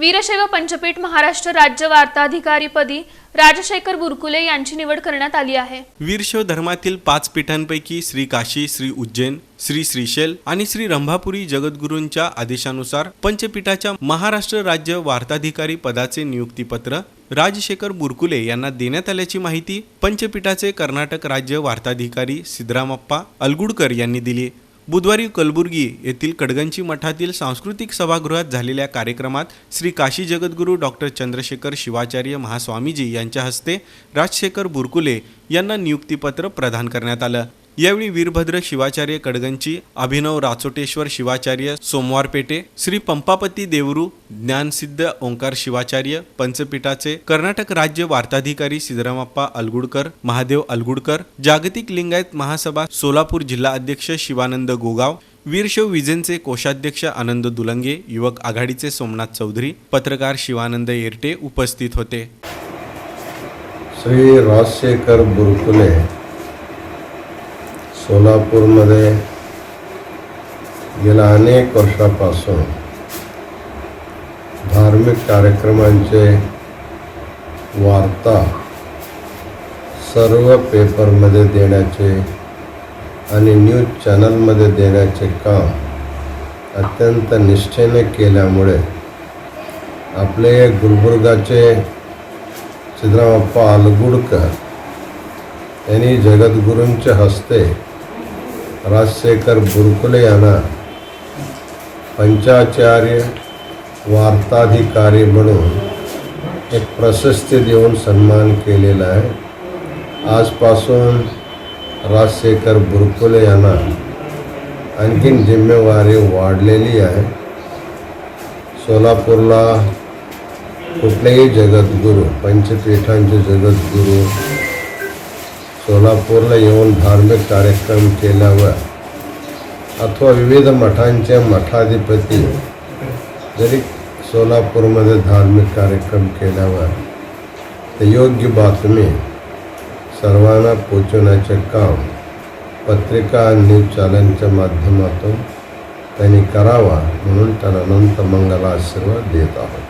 वीरशैव पंचपीठ महाराष्ट्र राज्य वार्ताधिकारीपदी राजशेखर बुरकुले यांची निवड करण्यात आली आहे. वीरशैव धर्मातील पाच पीठांपैकी श्री काशी श्री उज्जैन श्री श्रीशैल आणि श्री रंभापुरी जगद्गुरूंच्या आदेशानुसार पंचपीठाच्या महाराष्ट्र राज्य वार्ताधिकारी पदाचे नियुक्तीपत्र राजशेखर बुरकुले यांना देण्यात आल्याची माहिती पंचपीठाचे कर्नाटक राज्य वार्ताधिकारी सिद्धरामप्पा अलगुडकर यांनी दिली बुधवारी कलबुर्गी येथील कडगंची मठातील सांस्कृतिक सभागृहात झालेल्या कार्यक्रमात श्री काशी जगद्गुरू डॉक्टर चंद्रशेखर शिवाचार्य महास्वामीजी यांच्या हस्ते राजशेखर बुरकुले यांना नियुक्तीपत्र प्रदान करण्यात आलं. यावेळी वीरभद्र शिवाचार्य कडगंची अभिनव राचोटेश्वर शिवाचार्य सोमवार पेटे श्री पंपापती देवरू ज्ञानसिद्ध ओंकार शिवाचार्य पंचपीठाचे कर्नाटक राज्य वार्ताधिकारी सिद्धरामप्पा अलगुडकर महादेव अलगुडकर जागतिक लिंगायत महासभा सोलापूर जिल्हा अध्यक्ष शिवानंद गोगाव वीरशव विजेंचे कोषाध्यक्ष आनंद दुलंगे युवक आघाडीचे सोमनाथ चौधरी पत्रकार शिवानंद येरटे उपस्थित होते. श्री राजशेखर बुरकुले सोलापूरमध्ये गेल्या अनेक वर्षापासून धार्मिक कार्यक्रमांचे वार्ता सर्व पेपरमध्ये देण्याचे आणि न्यूज चॅनलमध्ये देण्याचे काम अत्यंत निष्ठेने केल्यामुळे आपले गुलबुर्गाचे सिद्धरामप्पा अलगुडकर यांनी जगद्गुरूंच्या हस्ते राजशेखर बुरकुले यांना पंचाचार्य वार्ताधिकारी म्हणून एक प्रशस्ती देऊन सन्मान केलेला आहे. आजपासून राजशेखर बुरकुले यांना आणखीन जिम्मेवारी वाढलेली आहे. सोलापूरला कुठलेही जगद्गुरू पंचपीठांचे जगद्गुरू सोलापूरला येऊन धार्मिक कार्यक्रम केल्यावर अथवा विविध मठांचे मठाधिपती जरी सोलापूरमध्ये धार्मिक कार्यक्रम केल्यावर ते योग्य बातमी सर्वांना पोचवण्याचे काम पत्रिका आणि न्यूज चॅनलच्या माध्यमातून त्यांनी करावा म्हणून त्यांना अनंत मंगला आशीर्वाद देत आहोत.